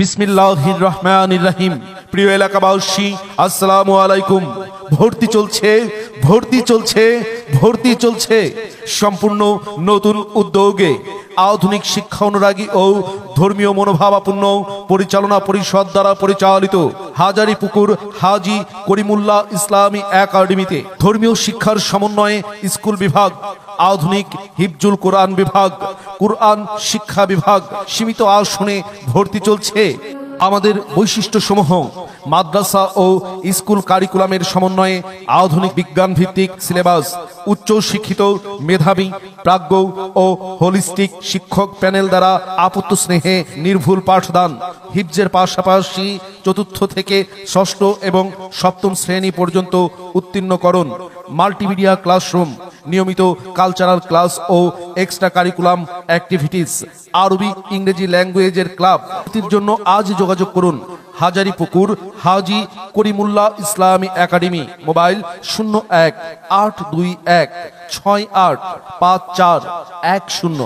বিসমিল্লাহির রহমানির রহিম। প্রিয় এলাকাবাসী, আসসালামু আলাইকুম। ভর্তি চলছে ভর্তি চলছে ভর্তি চলছে। সম্পূর্ণ নতুন উদ্যোগে আধুনিক শিক্ষা অনুরাগী ও ধর্মীয় মনোভাবাপূর্ণ পরিচালনা পরিষদ দ্বারা পরিচালিত হাজারি পুকুর হাজি করিমুল্লাহ ইসলামী একাডেমিতে ধর্মীয় শিক্ষার সমন্বয়ে স্কুল বিভাগ, আধুনিক হিফজুল কোরআন বিভাগ, কোরআন শিক্ষা বিভাগ সীমিত আসনে ভর্তি চলছে। আমাদের বৈশিষ্ট্যসমূহ মাদ্রাসা ও স্কুল কারিকুলামের সমন্বয়ে আধুনিক বিজ্ঞান ভিত্তিক সিলেবাস, উচ্চ শিক্ষিত মেধাবী, প্রাজ্ঞ ও হোলিস্টিক শিক্ষক প্যানেল দ্বারা আপত্ত স্নেহে নির্ভুল পাঠদান। হিফজের পাশাপাশি চতুর্থ থেকে ষষ্ঠ এবং সপ্তম শ্রেণি পর্যন্ত উত্তীর্ণকরণ মাল্টিমিডিয়া ক্লাসরুম নিয়মিত কালচারাল ক্লাস ও এক্সট্রা কারিকুলাম অ্যাক্টিভিটিস আরবি, ইংরেজি ল্যাঙ্গুয়েজের ক্লাব জন্য আজ যোগাযোগ করুন। হাজারি পুকুর হাজি করিমুল্লাহ ইসলামী একাডেমি, মোবাইল শূন্য এক আট দুই এক ছয় আট পাঁচ চার এক শূন্য।